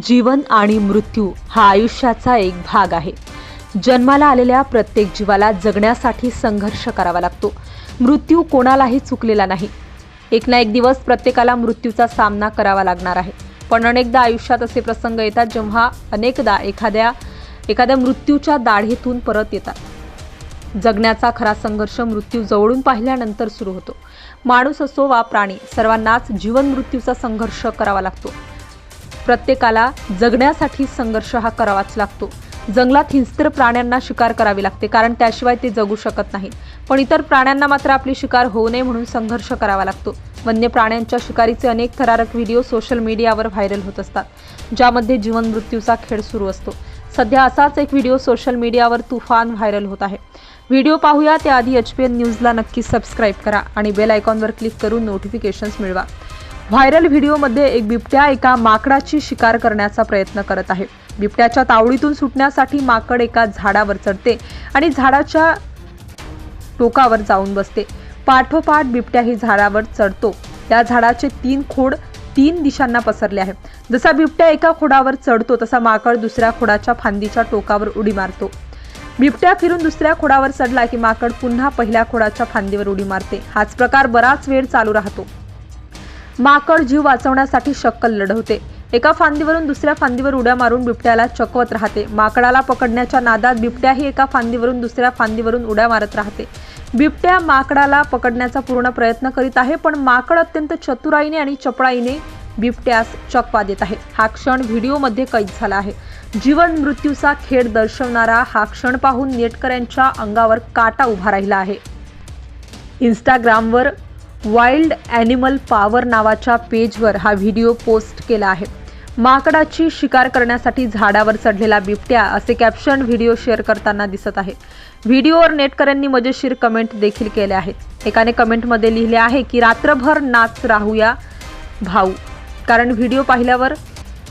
जीवन आणि मृत्यू हा आयुष्याचा एक भाग आहे. जन्माला आलेल्या प्रत्येक जीवाला जगण्यासाठी संघर्ष करावा लागतो. मृत्यू कोणालाही चुकलेला नाही. एक ना एक दिवस प्रत्येकाला मृत्यूचा सामना करावा लागणार आहे. पण अनेकदा आयुष्यात असे प्रसंग येतात जेव्हा अनेकदा एखाद्या एखाद्या मृत्यूच्या दाढेतून परत येतात. जगण्याचा खरा संघर्ष मृत्यू जवळून पाहिल्यानंतर सुरू होतो. माणूस असो वा प्राणी सर्वांनाच जीवन मृत्यूचा संघर्ष करावा लागतो. प्रत्येकाला जगण्यासाठी संघर्ष हा करावाच लागतो. जंगलात हिंस्त्र प्राण्यांना शिकार करावी लागते कारण त्याशिवाय ते जगू शकत नाहीत. पण इतर प्राण्यांना मात्र आपली शिकार होऊ नये म्हणून संघर्ष करावा लागतो. वन्य प्राण्यांच्या शिकारीचे अनेक थरारक व्हिडिओ सोशल मीडियावर व्हायरल होत असतात ज्यामध्ये जीवन मृत्यूचा खेळ सुरू असतो. सध्या असाच एक व्हिडिओ सोशल मीडियावर तुफान व्हायरल होत आहे. व्हिडिओ पाहूया त्याआधी एच पी एन न्यूजला नक्की सबस्क्राईब करा आणि बेल आयकॉनवर क्लिक करून नोटिफिकेशन्स मिळवा. व्हायरल व्हिडिओमध्ये एक बिबट्या एका माकडाची शिकार करण्याचा प्रयत्न करत आहे. बिबट्याच्या तावडीतून सुटण्यासाठी माकड एका झाडावर चढते आणि झाडाच्या टोकावर जाऊन बसते. पाठोपाठ बिबट्या ही झाडावर चढतो. त्या झाडाचे तीन खोड तीन दिशांना पसरले आहे. जसा बिबट्या एका खोडावर चढतो तसा माकड दुसऱ्या खोडाच्या फांदीच्या टोकावर उडी मारतो. बिबट्या फिरून दुसऱ्या खोडावर चढला की माकड पुन्हा पहिल्या खोडाच्या फांदीवर उडी मारते. हाच प्रकार बराच वेळ चालू राहतो. माकड जीव वाचवण्यासाठी शक्कल लढवते. एका फांदीवरून दुसऱ्या फांदीवर उड्या मारून बिबट्याला चकवत राहते. माकडाला पकडण्याच्या नादात बिबट्याही एका फांदीवरून दुसऱ्या फांदीवरून उड्या मारत राहते. बिबट्या माकडाला पकडण्याचा पूर्ण प्रयत्न करीत आहे पण माकड अत्यंत चतुराईने आणि चपळाईने बिबट्यास चकवा देत आहे. हा क्षण व्हिडिओमध्ये कैद झाला आहे. जीवन मृत्यूचा खेळ दर्शवणारा हा क्षण पाहून नेटकऱ्यांच्या अंगावर काटा उभा राहिला आहे. इंस्टाग्रामवर वाईल्ड ॲनिमल पॉवर नावाच्या पेजवर हा व्हिडिओ पोस्ट केला आहे. माकडाची शिकार करण्यासाठी झाडावर चढलेला बिबट्या असे कॅप्शन व्हिडिओ शेअर करताना दिसत आहे. व्हिडिओवर नेटकऱ्यांनी मजेशीर कमेंट देखील केले आहेत. एकाने कमेंटमध्ये लिहिले आहे की रात्रभर नाच राहूया भाऊ. कारण व्हिडिओ पाहिल्यावर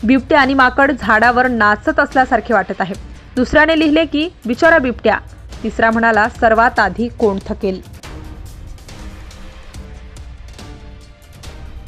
बिबट्या आणि माकड झाडावर नाचत असल्यासारखे वाटत आहे. दुसऱ्याने लिहिले की बिचारा बिबट्या. तिसरा म्हणाला सर्वात आधी कोण थकेल?